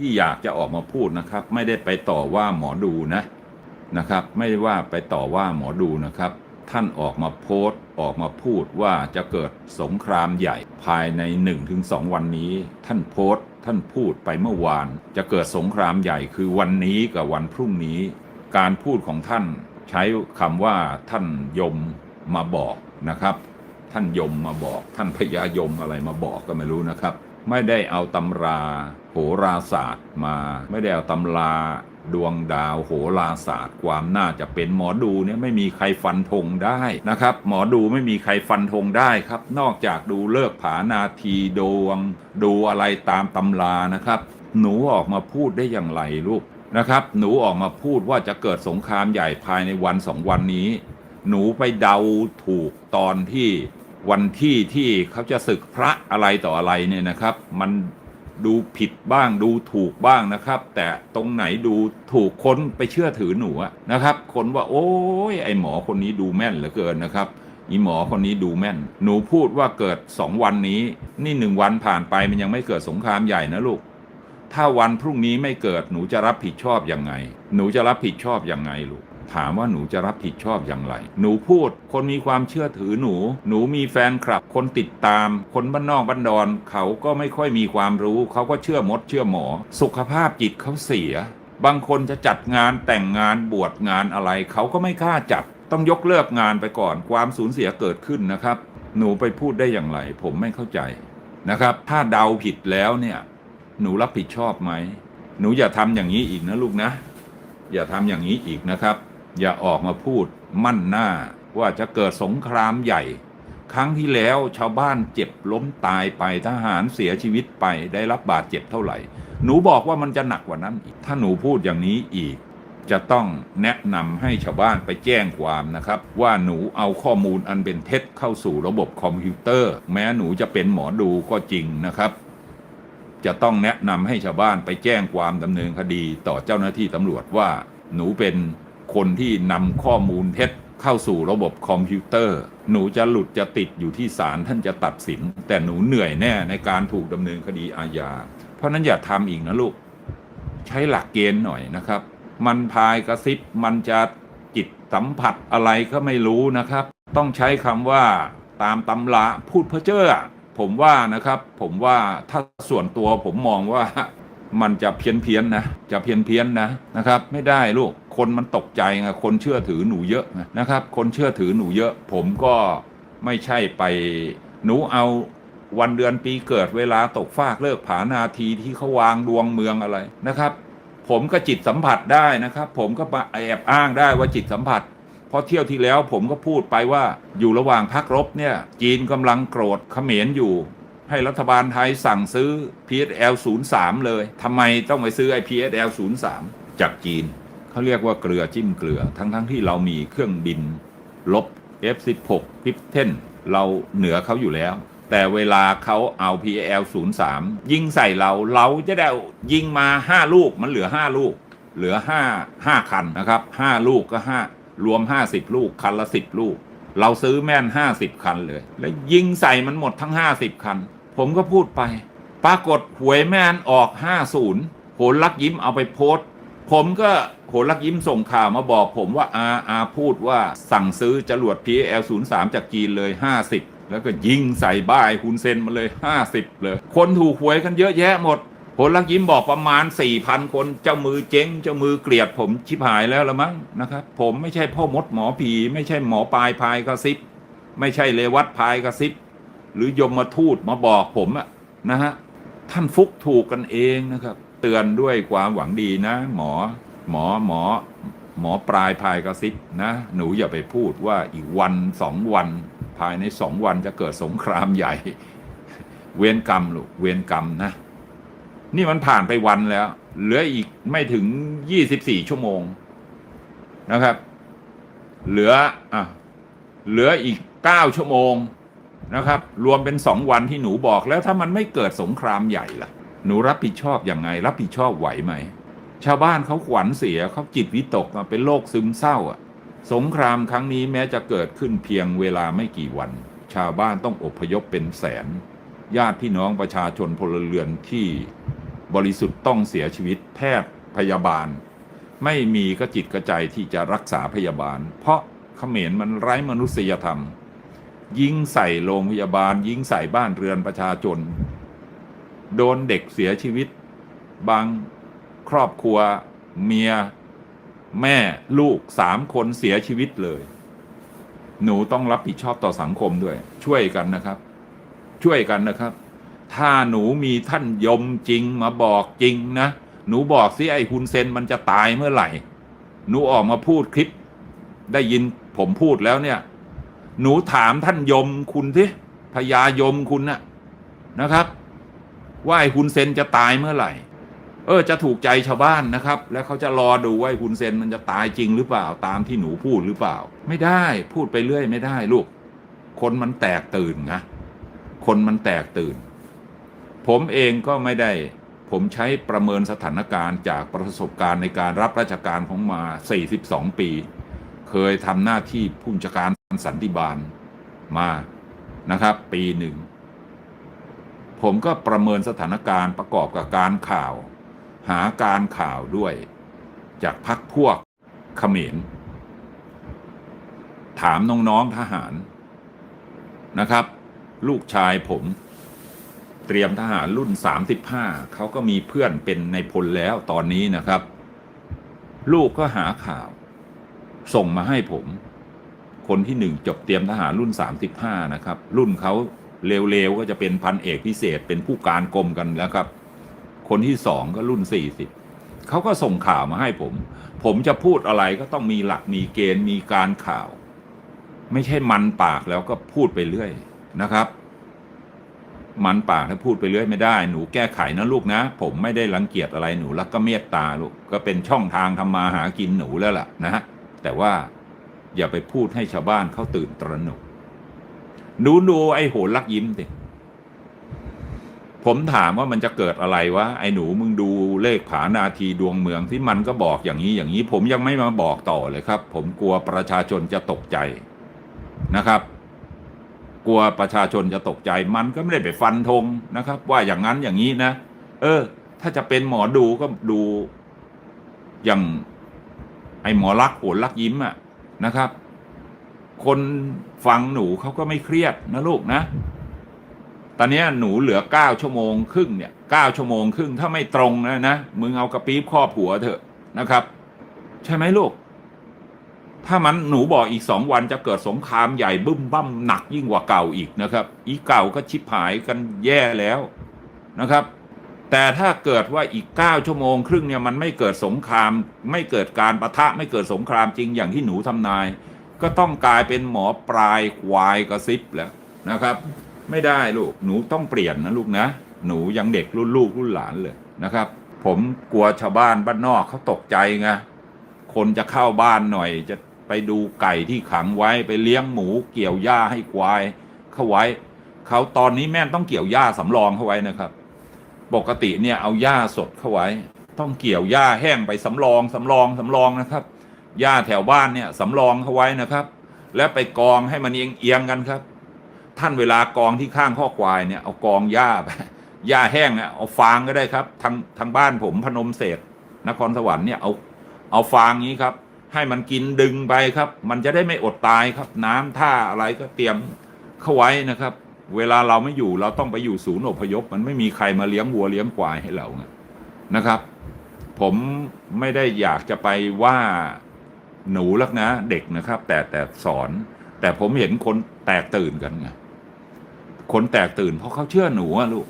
ที่อยากจะออกมาพูดนะครับ ไม่ได้ไปต่อว่าหมอดูนะนะครับ ไม่ได้ว่าไปต่อว่าหมอดูนะครับ ท่านออกมาโพสต์ออกมาพูดว่าจะเกิดสงครามใหญ่ภายใน 1-2 วันนี้ ท่านโพสต์ ท่านพูดไปเมื่อวาน จะเกิดสงครามใหญ่คือวันนี้กับวันพรุ่งนี้ การพูดของท่านใช้คำว่าท่านยมมาบอกนะครับ ท่านยมมาบอก ท่านพญายมอะไรมาบอกก็ไม่รู้นะครับ ไม่ได้เอาตำรา โหราศาสตร์มา ไม่ได้เอาตำราดวงดาวโหราศาสตร์ ความน่าจะเป็นหมอดูเนี่ยไม่มีใครฟันธงได้นะครับ หมอดูไม่มีใครฟันธงได้ครับ นอกจากดูเลิกผานาทีดวง ดูอะไรตามตำรานะครับ หนูออกมาพูดได้อย่างไรลูกนะครับ หนูออกมาพูดว่าจะเกิดสงครามใหญ่ภายในวันสองวันนี้ หนูไปเดาถูกตอนที่วันที่ที่เขาจะศึกพระอะไรต่ออะไรเนี่ยนะครับ มัน ดูผิดบ้างดูถูกบ้างนะครับ แต่ตรงไหนดูถูกคนไปเชื่อถือหนูนะครับ คนว่า โอ้ยไอหมอคนนี้ดูแม่นเหลือเกินนะครับอีหมอคนนี้ดูแม่น หนูพูดว่าเกิดสองวันนี้ นี่หนึ่งวันผ่านไปมันยังไม่เกิดสงครามใหญ่นะลูก ถ้าวันพรุ่งนี้ไม่เกิดหนูจะรับผิดชอบยังไง หนูจะรับผิดชอบยังไงลูก ถามว่าหนูจะรับผิดชอบอย่างไร หนูพูด คนมีความเชื่อถือหนู หนูมีแฟนคลับ คนติดตาม คนบ้านนอกบ้านดอน เขาก็ไม่ค่อยมีความรู้ เขาก็เชื่อมดเชื่อหมอ สุขภาพจิตเขาเสีย บางคนจะจัดงานแต่งงานบวชงานอะไร เขาก็ไม่กล้าจัด ต้องยกเลิกงานไปก่อน ความสูญเสียเกิดขึ้นนะครับ หนูไปพูดได้อย่างไร ผมไม่เข้าใจนะครับ ถ้าเดาผิดแล้วเนี่ย หนูรับผิดชอบไหม หนูอย่าทำอย่างนี้อีกนะลูกนะ อย่าทำอย่างนี้อีกนะครับ อย่าออกมาพูดมั่นหน้าว่าจะเกิดสงครามใหญ่ ครั้งที่แล้วชาวบ้านเจ็บล้มตายไปทหารเสียชีวิตไปได้รับบาดเจ็บเท่าไหร่ หนูบอกว่ามันจะหนักกว่านั้นอีก ถ้าหนูพูดอย่างนี้อีก จะต้องแนะนำให้ชาวบ้านไปแจ้งความนะครับ ว่าหนูเอาข้อมูลอันเป็นเท็จเข้าสู่ระบบคอมพิวเตอร์ แม้หนูจะเป็นหมอดูก็จริงนะครับจะต้องแนะนำให้ชาวบ้านไปแจ้งความดำเนินคดีต่อเจ้าหน้าที่ตำรวจว่าหนูเป็น คนที่นำข้อมูลเท็จเข้าสู่ระบบคอมพิวเตอร์ หนูจะหลุดจะติดอยู่ที่ศาลท่านจะตัดสิน แต่หนูเหนื่อยแน่ในการถูกดำเนินคดีอาญา เพราะนั้นอย่าทำอีกนะลูก ใช้หลักเกณฑ์หน่อยนะครับ มันพายกระซิบมันจะจิตสัมผัสอะไรก็ไม่รู้นะครับ ต้องใช้คำว่าตามตำราพูดเพ้อเจ้อผมว่านะครับ ผมว่าถ้าส่วนตัวผมมองว่ามันจะเพี้ยนเพียนนะ จะเพี้ยนเพียนนะนะครับ ไม่ได้ลูก คนมันตกใจไงคนเชื่อถือหนูเยอะนะครับ คนเชื่อถือหนูเยอะ ผมก็ไม่ใช่ไปหนูเอาวันเดือนปีเกิดเวลาตกฟากเลิกผานาทีที่เขาวางดวงเมืองอะไรนะครับ ผมก็จิตสัมผัสได้นะครับ ผมก็แอบอ้างได้ว่าจิตสัมผัสเพราะเที่ยวที่แล้วผมก็พูดไปว่าอยู่ระหว่างพักรบเนี่ยจีนกำลังโกรธเขมรอยู่ให้รัฐบาลไทยสั่งซื้อ PSL 03เลยทำไมต้องไปซื้อไอ้ PSL 03จากจีน เขาเรียกว่าเกลือจิ้มเกลือ ทั้งๆที่เรามีเครื่องบินลบ F16 พิฟเทนเราเหนือเขาอยู่แล้ว แต่เวลาเขาเอา PL 03ยิงใส่เราเราจะได้ยิงมา 5 ลูกมันเหลือ 5 ลูก เหลือ 5 5 คันนะครับ 5 ลูกก็ 5 รวม 50 ลูก คันละ 10 ลูก เราซื้อแม่น 50 คันเลย แล้วยิงใส่มันหมดทั้ง 50 คัน ผมก็พูดไป ปรากฏหวยแม่นออก 50โหนลักยิ้มเอาไปโพสต์ ผมก็โหนลักยิ้มส่งข่าวมาบอกผมว่าอาอาพูดว่าสั่งซื้อจรวด PL 03จากจีนเลย 50 แล้วก็ยิงใส่บ้ายฮุนเซนมาเลย 50 เลย คนถูกหวยกันเยอะแยะหมดโหนลักยิ้มบอกประมาณ 4,000 คนเจ้ามือเจ๊ง เจ้ามือเกลียดผมชิบหายแล้วละมั้งนะครับ ผมไม่ใช่พ่อมดหมอผี ไม่ใช่หมอปลายพายกระซิบ ไม่ใช่เลวัดพายกระซิบ หรือยมมาทูตมาบอกผมอะนะฮะ ท่านฟุกถูกกันเองนะครับ เตือนด้วยความหวังดีนะ หมอหมอหมอหมอปลายพายกระซิบนะ หนูอย่าไปพูดว่าอีกวันสองวัน ภายในสองวันจะเกิดสงครามใหญ่ เวรกรรมลูกเวรกรรมนะ นี่มันผ่านไปวันแล้ว เหลืออีกไม่ถึงยี่สิบสี่ชั่วโมงนะครับ เหลืออะเหลืออีกเก้าชั่วโมงนะครับ รวมเป็นสองวันที่หนูบอกแล้วถ้ามันไม่เกิดสงครามใหญ่ล่ะ หนูรับผิดชอบอยังไง รับผิดชอบไหวไหม ชาวบ้านเขาขวัญเสียเขาจิตวิตกมาเป็นโรคซึมเศร้าอะสงครามครั้งนี้แม้จะเกิดขึ้นเพียงเวลาไม่กี่วัน ชาวบ้านต้องอพยพเป็นแสน ญาติพี่น้องประชาชนพลเรือนที่บริสุทธิ์ต้องเสียชีวิตแพทย์พยาบาล ไม่มีกระจิตกระใจที่จะรักษาพยาบาล เพราะเขมรมันไร้มนุษยธรรม ยิงใส่โรงพยาบาล ยิงใส่บ้านเรือนประชาชน โดนเด็กเสียชีวิต บางครอบครัวเมีย แม่ลูกสามคนเสียชีวิตเลย หนูต้องรับผิดชอบต่อสังคมด้วย ช่วยกันนะครับ ช่วยกันนะครับ ถ้าหนูมีท่านยมจริงมาบอกจริงนะ หนูบอกสิไอ้ฮุนเซนมันจะตายเมื่อไหร่ หนูออกมาพูดคลิป ได้ยินผมพูดแล้วเนี่ย หนูถามท่านยมคุณสิพญายมคุณน่ะนะครับ ว่าไอ้ฮุนเซนจะตายเมื่อไหร่ เออจะถูกใจชาวบ้านนะครับ แล้วเขาจะรอดูว่าไอ้ฮุนเซนมันจะตายจริงหรือเปล่าตามที่หนูพูดหรือเปล่า ไม่ได้พูดไปเรื่อยไม่ได้ลูก คนมันแตกตื่นนะคนมันแตกตื่น ผมเองก็ไม่ได้ ผมใช้ประเมินสถานการณ์จากประสบการณ์ในการรับราชการของมา 42 ปี เคยทำหน้าที่ผู้จัดการสันติบาลมานะครับ ปีหนึ่ง ผมก็ประเมินสถานการณ์ประกอบกับการข่าว หาการข่าวด้วย จากพักพวกเขมร ถามน้องๆทหารนะครับ ลูกชายผม เตรียมทหารรุ่น 35 เขาก็มีเพื่อนเป็นในพลแล้วตอนนี้นะครับ ลูกก็หาข่าว ส่งมาให้ผม คนที่หนึ่งจบเตรียมทหารรุ่น 35 นะครับ รุ่นเขา เร็วๆก็จะเป็นพันเอกพิเศษเป็นผู้การกรมกันแล้วครับ คนที่สองก็รุ่น40เขาก็ส่งข่าวมาให้ผม ผมจะพูดอะไรก็ต้องมีหลักมีเกณฑ์มีการข่าว ไม่ใช่มันปากแล้วก็พูดไปเรื่อยนะครับ มันปากแล้วพูดไปเรื่อยไม่ได้ หนูแก้ไขนะลูกนะ ผมไม่ได้รังเกียจอะไรหนูแล้วก็เมตตาลูกก็เป็นช่องทางทำมาหากินหนูแล้วล่ะนะฮะแต่ว่าอย่าไปพูดให้ชาวบ้านเขาตื่นตระหนก ดูดูไอ้โหนลักยิ้มสิผมถามว่ามันจะเกิดอะไรวะไอ้หนูมึงดูเลขผานาทีดวงเมืองที่มันก็บอกอย่างนี้อย่างนี้ ผมยังไม่มาบอกต่อเลยครับ ผมกลัวประชาชนจะตกใจนะครับ กลัวประชาชนจะตกใจมันก็ไม่ได้ไปฟันธงนะครับ ว่าอย่างนั้นอย่างนี้นะ เออ ถ้าจะเป็นหมอดูก็ดูอย่างไอ้หมอรักโหนลักยิ้มอะนะครับ คนฟังหนูเขาก็ไม่เครียดนะลูกนะ ตอนนี้หนูเหลือเก้าชั่วโมงครึ่งเนี่ยเก้าชั่วโมงครึ่งถ้าไม่ตรงนะนะมึงเอากระปี๊บครอบหัวเถอะนะครับ ใช่ไหมลูก ถ้ามันหนูบอกอีกสองวันจะเกิดสงครามใหญ่บึ้มบั้มหนักยิ่งกว่าเก่าอีกนะครับ อีเก่าก็ชิบหายกันแย่แล้วนะครับ แต่ถ้าเกิดว่าอีกเก้าชั่วโมงครึ่งเนี่ยมันไม่เกิดสงคราม ไม่เกิดการประทะไม่เกิดสงครามจริงอย่างที่หนูทำนาย ก็ต้องกลายเป็นหมอปลายควายกระซิบแล้วนะครับ ไม่ได้ลูกหนูต้องเปลี่ยนนะลูกนะ หนูยังเด็กรุ่นลูกรุ่นหลานเลยนะครับ ผมกลัวชาวบ้านบ้านนอกเขาตกใจไงคนจะเข้าบ้านหน่อย จะไปดูไก่ที่ขังไว้ไปเลี้ยงหมูเกี่ยวหญ้าให้ควายเข้าไว้เขาตอนนี้แม่ต้องเกี่ยวหญ้าสำรองเข้าไว้นะครับ ปกติเนี่ยเอาหญ้าสดเข้าไว้ ต้องเกี่ยวหญ้าแห้งไปสำรองสำรองสำรองนะครับ หญ้าแถวบ้านเนี่ยสำรองเข้าไว้นะครับ แล้วไปกองให้มันเอียงเอียงๆกันครับ ท่านเวลากองที่ข้างข้อควายเนี่ยเอากองหญ้าไปหญ้าแห้งเนี่ยเอาฟางก็ได้ครับทางทางบ้านผมพนมเศรษนครสวรรค์เนี่ยเอาเอาฟางนี้ครับ ให้มันกินดึงไปครับ มันจะได้ไม่อดตายครับ น้ำท่าอะไรก็เตรียมเข้าไว้นะครับ เวลาเราไม่อยู่เราต้องไปอยู่ศูนย์อพยพ มันไม่มีใครมาเลี้ยงวัวเลี้ยงควายให้เรานะครับ ผมไม่ได้อยากจะไปว่า หนูลักนะเด็กนะครับ แต่แต่สอน แต่ผมเห็นคนแตกตื่นกันไงคนแตกตื่นเพราะเขาเชื่อหนูอะลูก